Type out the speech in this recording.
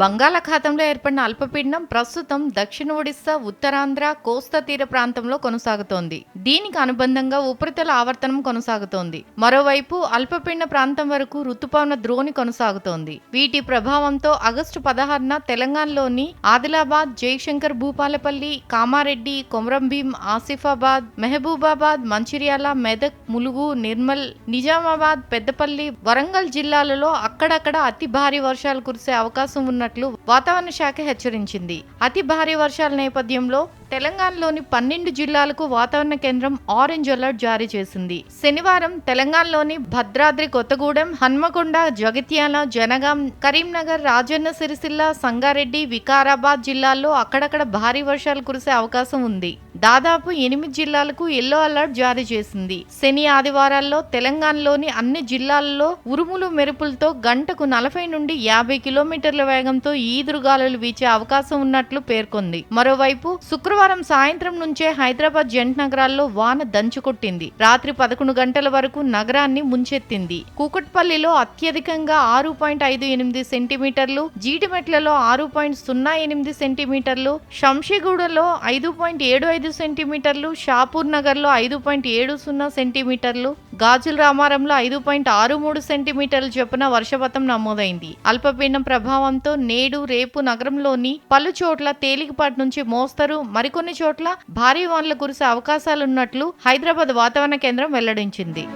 బంగాళాఖాతంలో ఏర్పడిన అల్పపీడనం ప్రస్తుతం దక్షిణ ఒడిస్సా ఉత్తరాంధ్ర కోస్తా తీర ప్రాంతంలో కొనసాగుతోంది. దీనికి అనుబంధంగా ఉపరితల ఆవర్తనం కొనసాగుతోంది. మరోవైపు అల్పపీడన ప్రాంతం వరకు రుతుపవన ద్రోణి కొనసాగుతోంది. వీటి ప్రభావంతో ఆగస్టు పదహారున తెలంగాణలోని ఆదిలాబాద్ జయశంకర్ భూపాలపల్లి కామారెడ్డి కొమరంభీం ఆసిఫాబాద్ మెహబూబాబాద్ మంచిర్యాల మెదక్ ములుగు నిర్మల్ నిజామాబాద్ పెద్దపల్లి వరంగల్ జిల్లాలలో అక్కడక్కడ అతి భారీ వర్షాలు కురిసే అవకాశం ఉన్నట్లు వాతావరణ శాఖ హెచ్చరించింది. అతి భారీ వర్షాల నేపథ్యంలో తెలంగాణలోని పన్నెండు జిల్లాలకు వాతావరణ కేంద్రం ఆరెంజ్ అలర్ట్ జారీ చేసింది. శనివారం తెలంగాణలోని భద్రాద్రి కొత్తగూడెం హన్మకొండ జగిత్యాల జనగాం కరీంనగర్ రాజన్న సిరిసిల్ల సంగారెడ్డి వికారాబాద్ జిల్లాల్లో అక్కడక్కడ భారీ వర్షాలు కురిసే అవకాశం ఉంది. దాదాపు ఎనిమిది జిల్లాలకు ఎల్లో అలర్ట్ జారీ చేసింది. శని ఆదివారాల్లో తెలంగాణలోని అన్ని జిల్లాల్లో ఉరుములు మెరుపులతో గంటకు నలభై నుండి యాభై కిలోమీటర్ల వేగంతో ఈదురుగాలులు వీచే అవకాశం ఉన్నట్లు పేర్కొంది. మరోవైపు శుక్రవారం సాయంత్రం నుంచే హైదరాబాద్ జంట నగరాల్లో వాన దంచుకొట్టింది రాత్రి పదకొండు గంటల వరకు నగరాన్ని ముంచెత్తింది. కూకట్పల్లిలో అత్యధికంగా ఆరు పాయింట్ ఐదు ఎనిమిది సెంటీమీటర్లు జీడిమెట్లలో ఆరు పాయింట్ సున్నా ఎనిమిది సెంటీమీటర్లు శంషిగూడలో ఐదు పాయింట్ ఏడు ఐదు ఐదు సెంటీమీటర్లు షాపూర్ నగర్లో ఐదు పాయింట్ ఏడు సున్నా సెంటీమీటర్లు గాజుల రామారంలో ఐదు పాయింట్ ఆరు మూడు సెంటీమీటర్ల చొప్పున వర్షపాతం నమోదైంది. అల్పపీడనం ప్రభావంతో నేడు రేపు నగరంలోని పలు చోట్ల తేలికపాటి నుంచి మోస్తరు. మరికొన్ని చోట్ల భారీ వానలు కురిసే అవకాశాలున్నట్లు హైదరాబాద్ వాతావరణ కేంద్రం వెల్లడించింది.